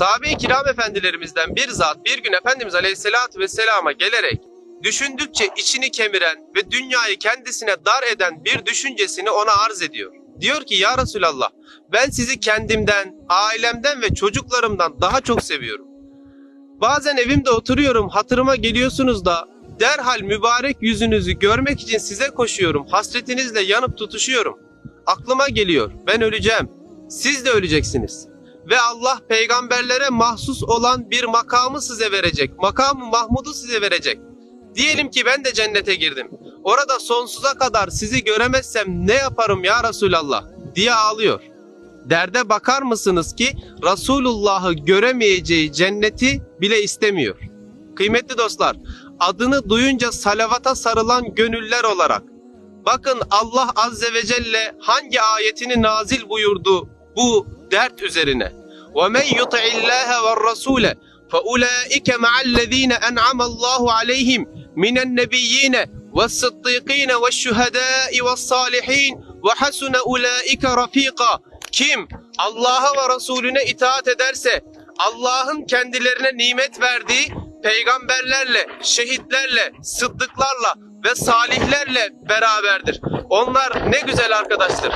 Sahabe-i kiram efendilerimizden bir zat bir gün Efendimiz Aleyhisselatü Vesselam'a gelerek düşündükçe içini kemiren ve dünyayı kendisine dar eden bir düşüncesini ona arz ediyor. Diyor ki ya Resulallah ben sizi kendimden, ailemden ve çocuklarımdan daha çok seviyorum. Bazen evimde oturuyorum hatırıma geliyorsunuz da derhal mübarek yüzünüzü görmek için size koşuyorum. Hasretinizle yanıp tutuşuyorum. Aklıma geliyor ben öleceğim. Siz de öleceksiniz. Ve Allah peygamberlere mahsus olan bir makamı size verecek. Makamı Mahmud'u size verecek. Diyelim ki ben de cennete girdim. Orada sonsuza kadar sizi göremezsem ne yaparım ya Resulallah diye ağlıyor. Derde bakar mısınız ki Resulullah'ı göremeyeceği cenneti bile istemiyor. Kıymetli dostlar, adını duyunca salavata sarılan gönüller olarak bakın Allah azze ve celle hangi ayetini nazil buyurdu bu dert üzerine. وَمَنْ يُطِعِ اللّٰهَ وَالرَّسُولَ فَاُولَٰئِكَ مَعَ الَّذ۪ينَ أَنْعَمَ اللّٰهُ عَلَيْهِمْ مِنَ النَّبِيِّينَ وَالصِّدِّيقِينَ وَالشُّهَدَاءِ وَالصَّالِحِينَ وَحَسُنَ اُولَٰئِكَ رَف۪يقًا Kim Allah'a ve Resulüne itaat ederse Allah'ın kendilerine nimet verdiği peygamberlerle, şehitlerle, sıddıklarla ve salihlerle beraberdir. Onlar ne güzel arkadaştır.